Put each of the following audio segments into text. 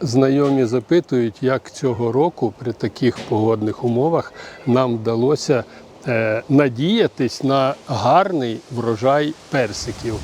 знайомі запитують, як цього року при таких погодних умовах нам вдалося е, надіятись на гарний врожай персиків.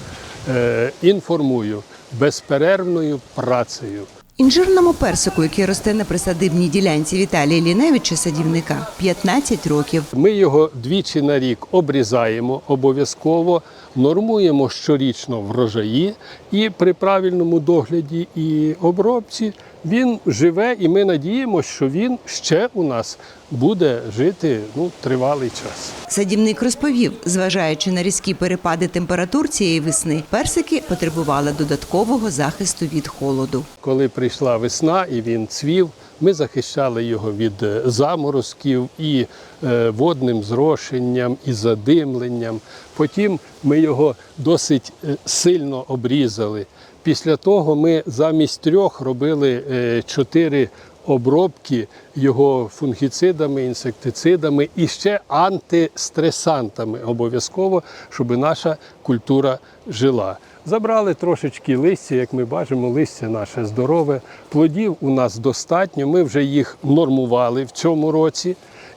Е, інформую безперервною працею. Інжирному персику, який росте на присадибній ділянці Віталія Ліневича, садівника, 15 років. Ми його двічі на рік обрізаємо обов'язково, нормуємо щорічно врожаї, і при правильному догляді і обробці він живе, і ми надіємося, що він ще у нас буде жити ну, тривалий час. Садівник розповів, зважаючи на різкі перепади температур цієї весни, персики потребували додаткового захисту від холоду. Коли прийшла весна і він цвів, ми захищали його від е, заморозків і е, водним зрошенням, і задимленням. Потім ми його досить е, сильно обрізали. Після того ми замість трьох робили е, чотири обробки його фунгіцидами, інсектицидами і ще антистресантами обов'язково, щоб наша культура жила. Забрали трошечки листя, як ми бачимо, листя наше здорове. Плодів у нас достатньо. Ми вже їх нормували в цьому році.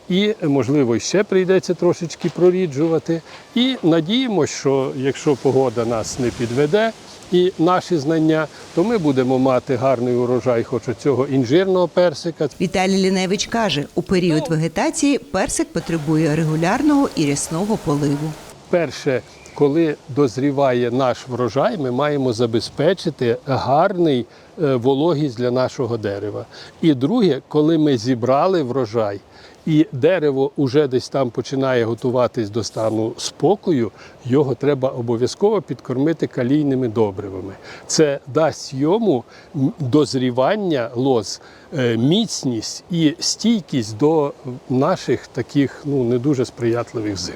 І, можливо, ще прийдеться трошечки проріджувати. І надіємося, що якщо погода нас не підведе і наші знання, то ми будемо мати гарний урожай хоч цього інжирного персика. Віталій Ліневич каже, у період вегетації персик потребує регулярного і рясного поливу. Перше, коли дозріває наш врожай, ми маємо забезпечити гарний е, вологість для нашого дерева. І друге, коли ми зібрали врожай, і дерево вже десь там починає готуватись до стану спокою, його треба обов'язково підкормити калійними добривами. Це дасть йому дозрівання лоз, е, міцність і стійкість до наших таких ну не дуже сприятливих зим.